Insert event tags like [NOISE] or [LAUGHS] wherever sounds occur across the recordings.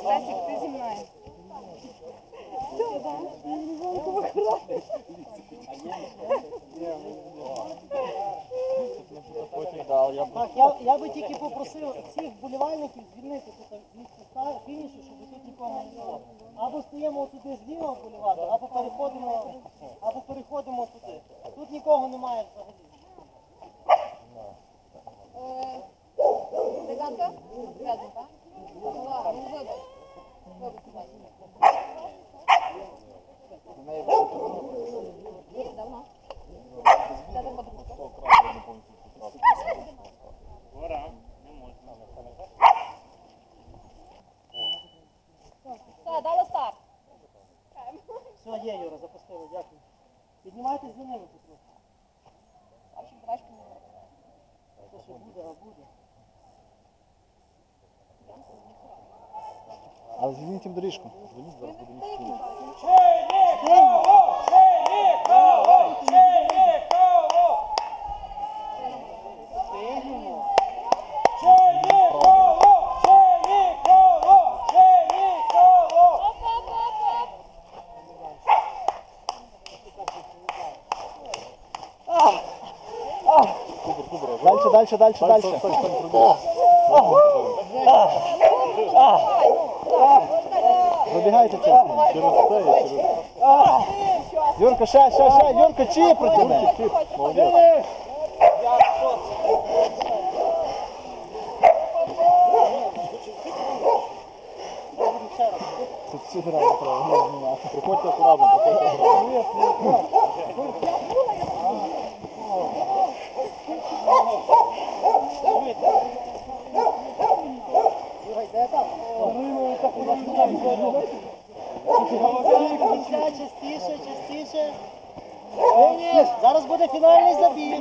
Стасик, зі мною. Так, я, я би тільки попросив всіх вболівальників звільнити тут від ста- фінішу, щоб тут нікого не було. Або стаємо туди зліва вболівати, або переходимо, або переходимо туди. Тут нікого немає взагалі. Цыганка? Рядом, є, Юра, запустили, дякую. Піднімайтесь за ними тут. Ваші Бачиш, не. Це ще буде, а буде. А звільніть їм доріжку. Звільніть зараз буде ніхто. Дальше, дальше, дальше, чесно. Через це і через... Юрка, ще, ще, ще, Юрка, чиї протягне? Молодець. Тут всі реально треба. Приходьте акуратно, приходьте акуратно. Юра, йде там. Частіше, частіше. Фініш. Зараз буде фінальний забіг.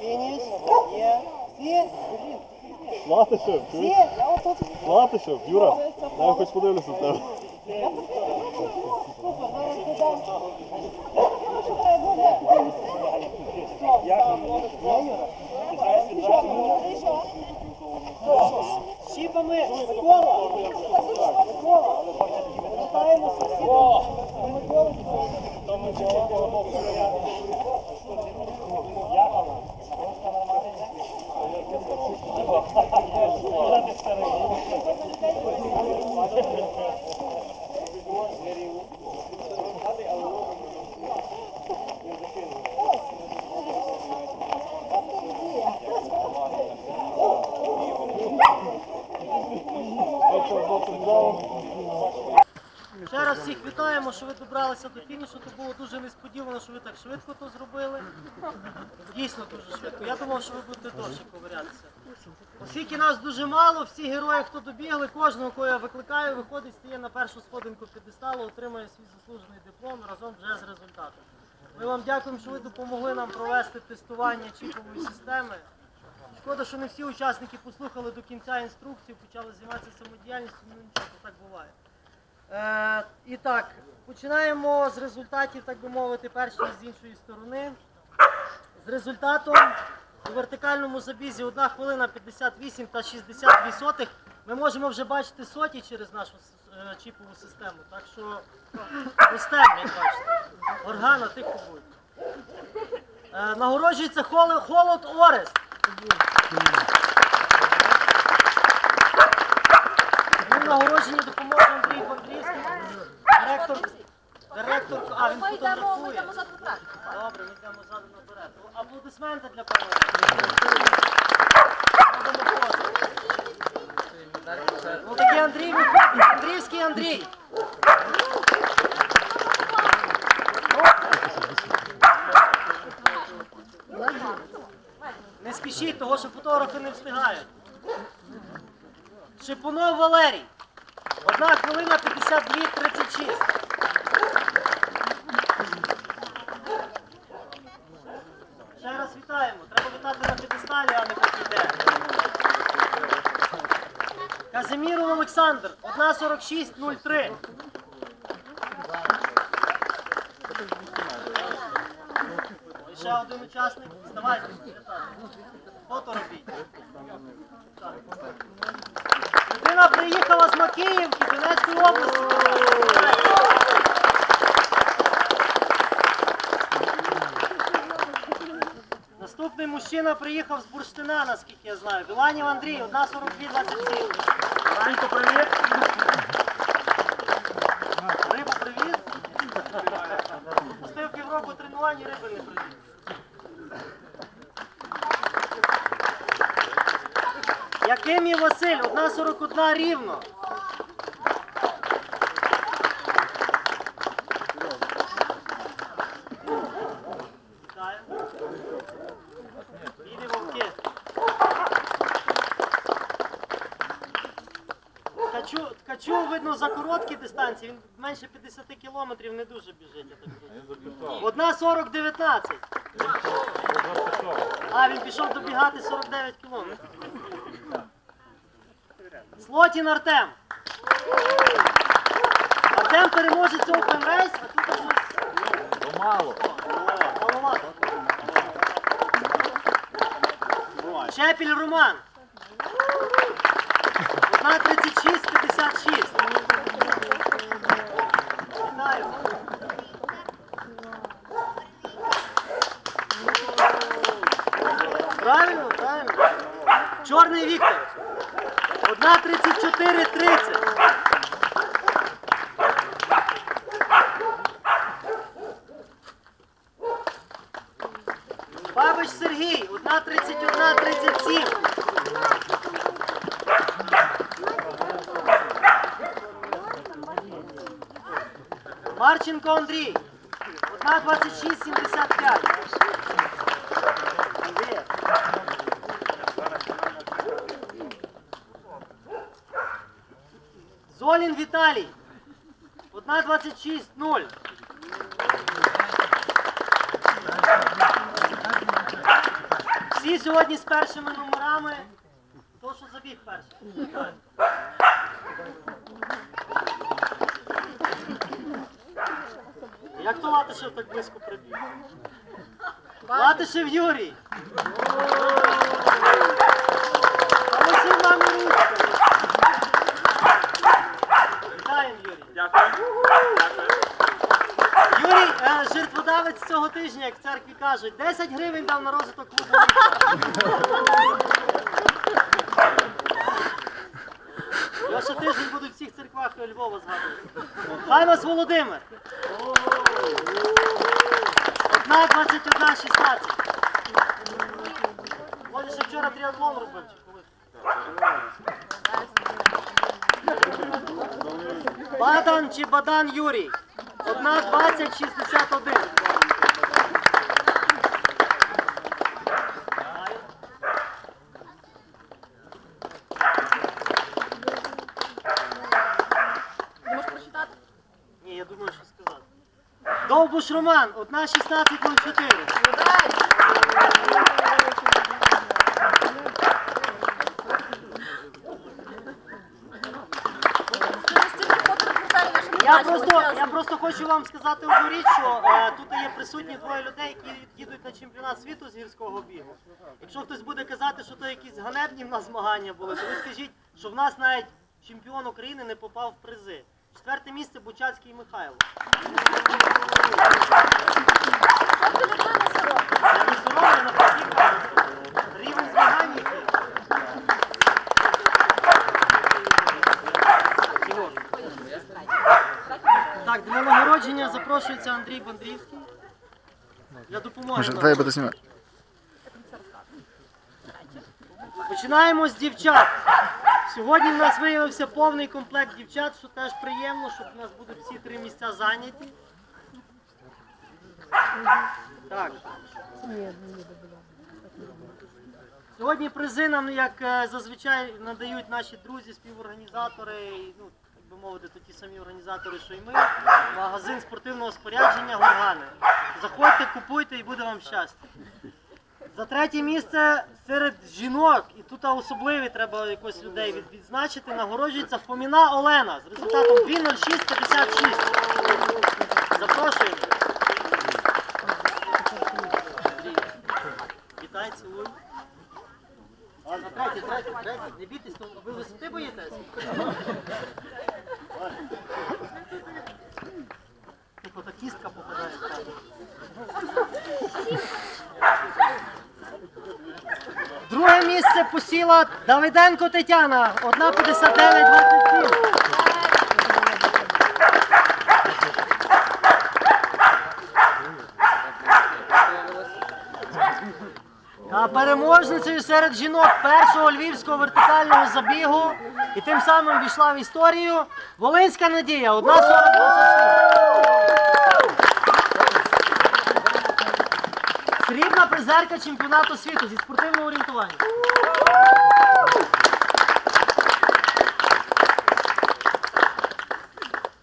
Фініш. Є. Всі? Латишев, Всі? Латишев, Юра, я хоч подивлюся на тебе. [LAUGHS] Супер, зараз додам. Щіпами Микола. Микола. Вертаємося всі. Микола. Ще раз всіх вітаємо, що ви добралися до фінішу. Це було дуже що ви так швидко то зробили. Дійсно дуже швидко. Я думав, що ви будете довше ковирятися. Оскільки нас дуже мало, всі герої, хто добігли, кожного, кого я викликаю, виходить, стає на першу сходинку п'єдесталу, отримує свій заслужений диплом разом вже з результатом. Ми вам дякуємо, що ви допомогли нам провести тестування чіпової системи. Шкода, що не всі учасники послухали до кінця інструкцію, почали займатися самодіяльністю, ну нічого, так буває. Е, і так, починаємо з результатів, так би мовити, першої з іншої сторони. З результатом у вертикальному забізі 1 хвилина 58 та 62 сотих. Ми можемо вже бачити соті через нашу е, чіпову систему. Так що ростемо, як бачите. Органа тихо будь. Е, нагороджується холод, холод Орест. Він нагороджені допоможе Андрій Бандрівський, директор, директор, а він Ми йдемо, ми фотографує. йдемо за трек. Добре, ми йдемо ззаду наперед. Аплодисменти для пана. Фото. Ну такий Андрій виходить. Андріївський Андрій. Не спішіть, того що фотографи не встигають. Шипунов Валерій. Одна хвилина 52-36. Ще раз вітаємо. Треба вітати на п'єдесталі, а не покиде. Казиміров Олександр, 1.46.03. І ще один учасник. Вставайте. Фото робіть. Людина приїхала з Макіївки, Донецької області. Наступний мужчина приїхав з Бурштина, наскільки я знаю. Біланів Андрій, 1,42,27. Ранько привіт. Рибу привіт. Пустив півроку тренувань і риби не привіт. Якимів Василь, 1,41 рівно. Ткачу, видно, за короткі дистанції, він менше 50 кілометрів не дуже біжить. Я так. Одна 40-19. А, він пішов добігати 49 кілометрів. Слотін Артем. Артем переможець Open Race, а тут щось Мало. маловато. Чепіль Роман. На 36-56. Вітаю. Правильно, правильно. Чорний Віктор. 1.34.30. Марченко Андрій, одна 26, 75. Золін Віталій, одна 26, 0. Всі сьогодні з першими номерами. То, що забіг перший. Як то Латишев так близько прибіг? Латишев Юрій. Голосів нам. Вітаємо, Юрій. Юрій, е, жертводавець цього тижня, як в церкві кажуть, 10 гривень дав на розвиток клубу. Ще тиждень всіх церквах Львова згадувати. Хай вас Володимир. Одна 21, 16. Може, ще вчора тріатлон робив. Бадан чи Бадан Юрій? Одна 20, 61. Ти можеш прочитати? Ні, я думаю, що сказати. Довбуш Роман, одна 16.04. Ти настільки фоторепортажі нашим Я просто, я просто хочу вам сказати одну річ, що е, тут є присутні двоє людей, які їдуть на чемпіонат світу з гірського бігу. Якщо хтось буде казати, що то якісь ганебні в нас змагання були, то ви скажіть, що в нас навіть чемпіон України не попав в призи. Четверте місце Бучацький Михайло. Я не соромлю. Рівень змагань який. Так, для нагородження запрошується Андрій Бандрівський. Для допомоги. Може, давай я буду знімати. Починаємо з дівчат. Сьогодні в нас виявився повний комплект дівчат, що теж приємно, що в нас будуть всі три місця зайняті. Так. Сьогодні призи нам, як е, зазвичай, надають наші друзі, співорганізатори, і, ну, так би мовити, то ті самі організатори, що і ми. Магазин спортивного спорядження Горгани. Заходьте, купуйте і буде вам щастя. За третє місце серед жінок, і тут особливі треба якось людей від- відзначити, нагороджується Фоміна Олена з результатом 2.06.56. Запрошуємо. дай цілуй. А третій, третій, третій. Не бійтесь, ви висоти боїтесь? Типу, та кістка попадає. в кадр. Друге місце Давиденко Тетяна, 1,59,27. А переможницею серед жінок першого львівського вертикального забігу і тим самим війшла в історію Волинська Надія, 1,40,26. Срібна призерка чемпіонату світу зі спортивного орієнтування.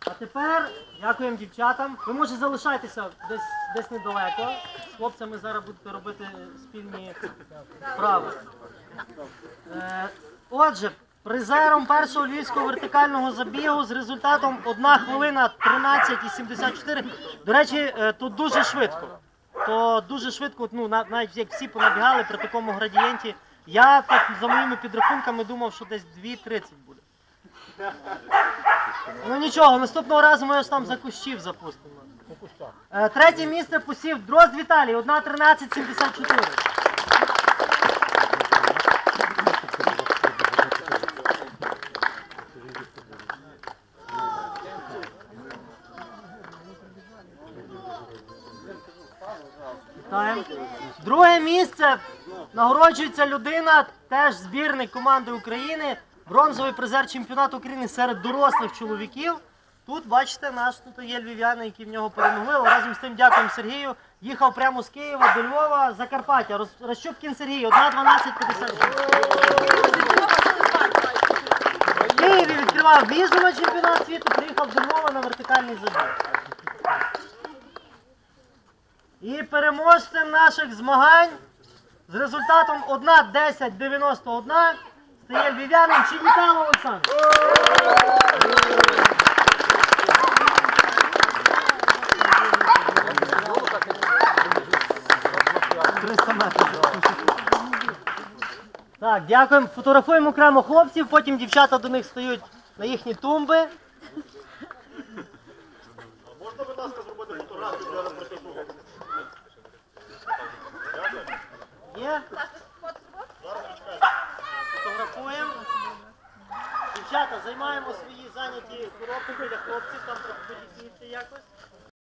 А тепер дякуємо дівчатам. Ви може залишайтеся десь, десь недалеко. З хлопцями зараз будете робити спільні вправи. Е, отже, призером першого львівського вертикального забігу з результатом 1 хвилина 13,74. До речі, е, тут дуже швидко. То дуже швидко, ну, на- навіть як всі понабігали при такому градієнті. Я так за моїми підрахунками думав, що десь 2.30 буде. Ну нічого, наступного разу ми ж там за кущів запустимо. Е, Третє місце посів Дрозд Віталій, 1.13.74. Вітаємо. Друге місце нагороджується людина, теж збірник команди України, бронзовий призер чемпіонату України серед дорослих чоловіків. Тут, бачите, наш тут є львів'яни, які в нього перемогли. Разом з тим дякуємо Сергію. Їхав прямо з Києва до Львова, Закарпаття. Роз- Розщупкін Сергій, 1.12.56. В Києві відкривав візу на чемпіонат світу, приїхав до Львова на вертикальний забіг. І переможцем наших змагань з результатом 1.10.91 стає львів'янин Чигітало Олександр. 300. Так, дякуємо. Фотографуємо окремо хлопців, потім дівчата до них стають на їхні тумби. Можна, будь ласка, зробити фотографію для? Є? Фотографуємо. Дівчата, займаємо свої зайняті коробки біля хлопців, там трохи якось.